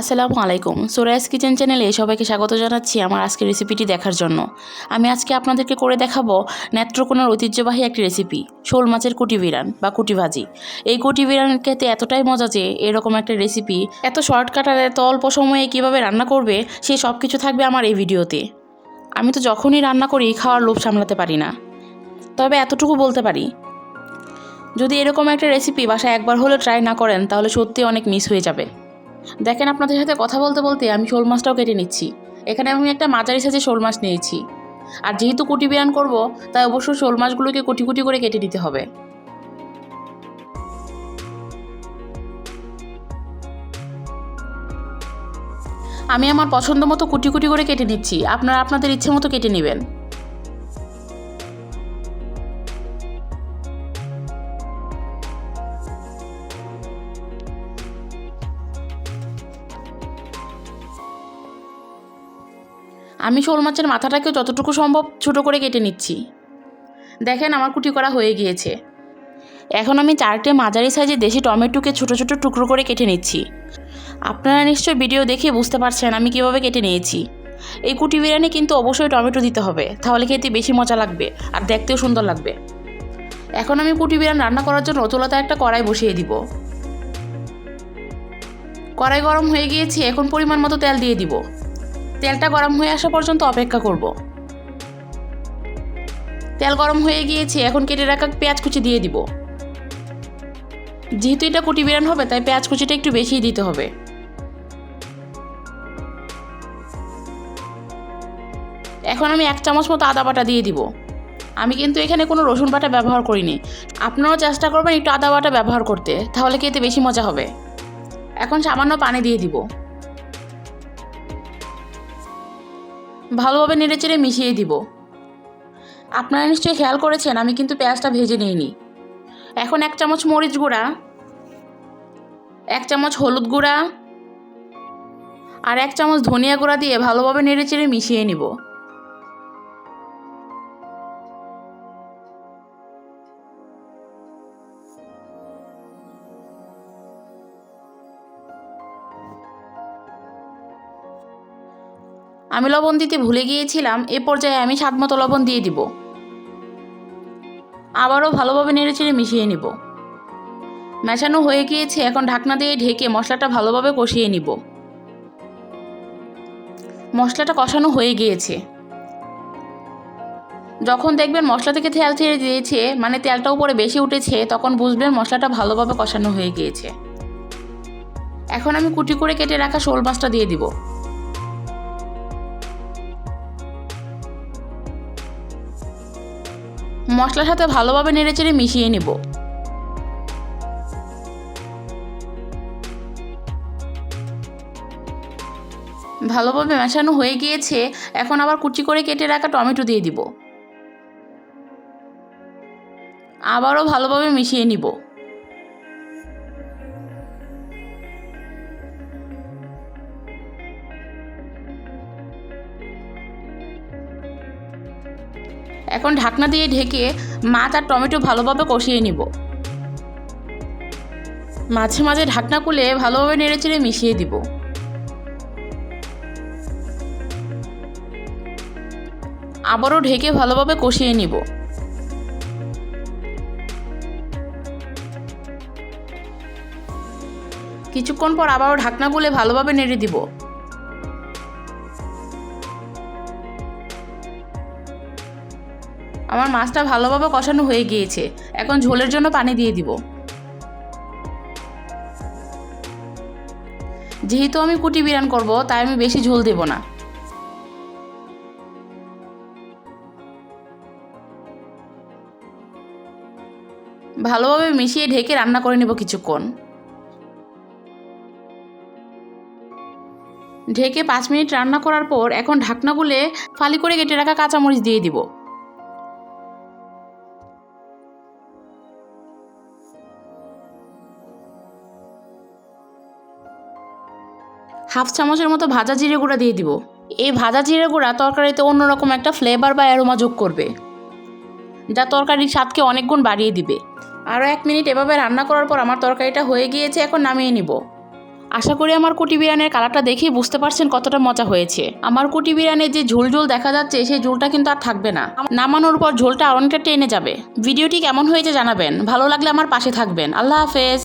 আসসালামু আলাইকুম। সোরাইস কিচেন চ্যানেলে সবাইকে স্বাগত জানাচ্ছি আমার আজকের রেসিপিটি দেখার জন্য। আমি আজকে আপনাদেরকে করে দেখাবো নেত্রকোনার ঐতিহ্যবাহী একটি রেসিপি শোল মাছের কুটি বিরান বা কুটি ভাজি। এই কুটি বিরান খেতে এতটাই মজা যে এরকম একটা রেসিপি এত শর্টকাট আর এত অল্প সময়ে কীভাবে রান্না করবে, সে সব কিছু থাকবে আমার এই ভিডিওতে। আমি তো যখনই রান্না করি, খাওয়ার লোভ সামলাতে পারি না। তবে এতটুকু বলতে পারি, যদি এরকম একটা রেসিপি বাসায় একবার হলেও ট্রাই না করেন, তাহলে সত্যি অনেক মিস হয়ে যাবে। দেখেন আপনাদের সাথে কথা বলতে বলতে আমি শোল মাছটাও কেটে নিচ্ছি। এখানে আমি একটা মাঝারি সাইজে শোল মাছ নিয়েছি। আর যেহেতু কুটি বিরান করব, তাই অবশ্যই শোল মাছগুলোকে কুটি কুটি করে কেটে দিতে হবে। আমি আমার পছন্দ মতো কুটি কুটি করে কেটে নিচ্ছি। আপনারা আপনাদের ইচ্ছে মতো কেটে নেবেন। আমি শোল মাছের মাথাটাকে যতটুকু সম্ভব ছোটো করে কেটে নিচ্ছি। দেখেন আমার কুটি করা হয়ে গিয়েছে। এখন আমি চারটে মাঝারি সাইজে দেশি টমেটোকে ছোটো ছোটো টুকরো করে কেটে নিচ্ছি। আপনারা নিশ্চয়ই ভিডিও দেখে বুঝতে পারছেন আমি কীভাবে কেটে নিয়েছি। এই কুটি বিরিয়ানি কিন্তু অবশ্যই টমেটো দিতে হবে, তাহলে খেতে বেশি মজা লাগবে আর দেখতেও সুন্দর লাগবে। এখন আমি কুটি বিরিয়ানি রান্না করার জন্য চুলাতে একটা কড়াই বসিয়ে দিব। কড়াই গরম হয়ে গিয়েছে, এখন পরিমাণ মতো তেল দিয়ে দিব। তেলটা গরম হয়ে আসা পর্যন্ত অপেক্ষা করব। তেল গরম হয়ে গিয়েছে, এখন কেটে রাখা পেঁয়াজ কুচি দিয়ে দিব। যেহেতু এটা কুটি বিরান হবে, তাই পেঁয়াজ কুচিটা একটু বেশিই দিতে হবে। এখন আমি এক চামচ মতো আদা বাটা দিয়ে দিব। আমি কিন্তু এখানে কোনো রসুন বাটা ব্যবহার করিনি। আপনারাও চেষ্টা করবেন একটু আদা বাটা ব্যবহার করতে, তাহলে খেতে বেশি মজা হবে। এখন সামান্য পানি দিয়ে দিব। ভালোভাবে নেড়েচেড়ে মিশিয়ে দিব। আপনারা নিশ্চয়ই খেয়াল করেছেন, আমি কিন্তু পেঁয়াজটা ভেজে নিইনি। এখন এক চামচ মরিচ গুঁড়া, এক চামচ হলুদ গুঁড়া, আর এক চামচ ধনিয়া গুঁড়া দিয়ে ভালোভাবে নেড়েচেড়ে মিশিয়ে নিব। আমি লবণ দিতে ভুলে গিয়েছিলাম, এ পর্যায়ে আমি স্বাদ মতো লবণ দিয়ে দিব। আবারও ভালোভাবে নেড়েচেড়ে মিশিয়ে নিব। মেশানো হয়ে গিয়েছে, এখন ঢাকনা দিয়ে ঢেকে মশলাটা ভালোভাবে কষিয়ে নিব। মশলাটা কষানো হয়ে গিয়েছে। যখন দেখবেন মশলা থেকে তেল ছেড়ে দিয়েছে মানে তেলটা উপরে বেশি উঠেছে, তখন বুঝবেন মশলাটা ভালোভাবে কষানো হয়ে গিয়েছে। এখন আমি কুটি করে কেটে রাখা শোল মাছটা দিয়ে দিব। মশলার সাথে ভালোভাবে নেড়েচেড়ে মিশিয়ে নেব। ভালোভাবে মেশানো হয়ে গিয়েছে, এখন আবার কুচি করে কেটে রাখা টমেটো দিয়ে দিব। আবারও ভালোভাবে মিশিয়ে নিব। এখন ঢাকনা দিয়ে ঢেকে মাছ আর টমেটো ভালোভাবে কষিয়ে নিব। মাঝে মাঝে ঢাকনা খুলে ভালোভাবে নেড়েচেড়ে মিশিয়ে দিব। আবারও ঢেকে ভালোভাবে কষিয়ে নিব। কিছুক্ষণ পর আবারও ঢাকনা খুলে ভালোভাবে নেড়ে দিব। আমার মাছটা ভালোভাবে কষানো হয়ে গিয়েছে। এখন ঝোলের জন্য পানি দিয়ে দিব। যেহেতু আমি কুটি বিরান করব, তাই আমি বেশি ঝোল দেব না। ভালোভাবে মিশিয়ে ঢেকে রান্না করে নেব কিছুক্ষণ। ঢেকে পাঁচ মিনিট রান্না করার পর এখন ঢাকনা খুলে ফালি করে কেটে রাখা কাঁচামরিচ দিয়ে দিব। হাফ চামচের মতো ভাজা জিরে গুঁড়া দিয়ে দিব। এই ভাজা জিরে গুঁড়া তরকারিতে অন্যরকম একটা ফ্লেভার বা অ্যারোমা যোগ করবে। যা তরকারির স্বাদকে অনেক গুণ বাড়িয়ে দিবে। আরও এক মিনিট এভাবে রান্না করার পর আমার তরকারিটা হয়ে গিয়েছে, এখন নামিয়ে নিব। আশা করি আমার কুটি বিরিয়ানির কালারটা দেখেই বুঝতে পারছেন কতটা মজা হয়েছে। আমার কুটি বিরিয়ানির যে ঝোল ঝোল দেখা যাচ্ছে, সেই ঝোলটা কিন্তু আর থাকবে না। নামানোর পর ঝোলটা অনেকটা টেনে যাবে। ভিডিওটি কেমন হয়েছে জানাবেন। ভালো লাগলে আমার পাশে থাকবেন। আল্লাহ হাফেজ।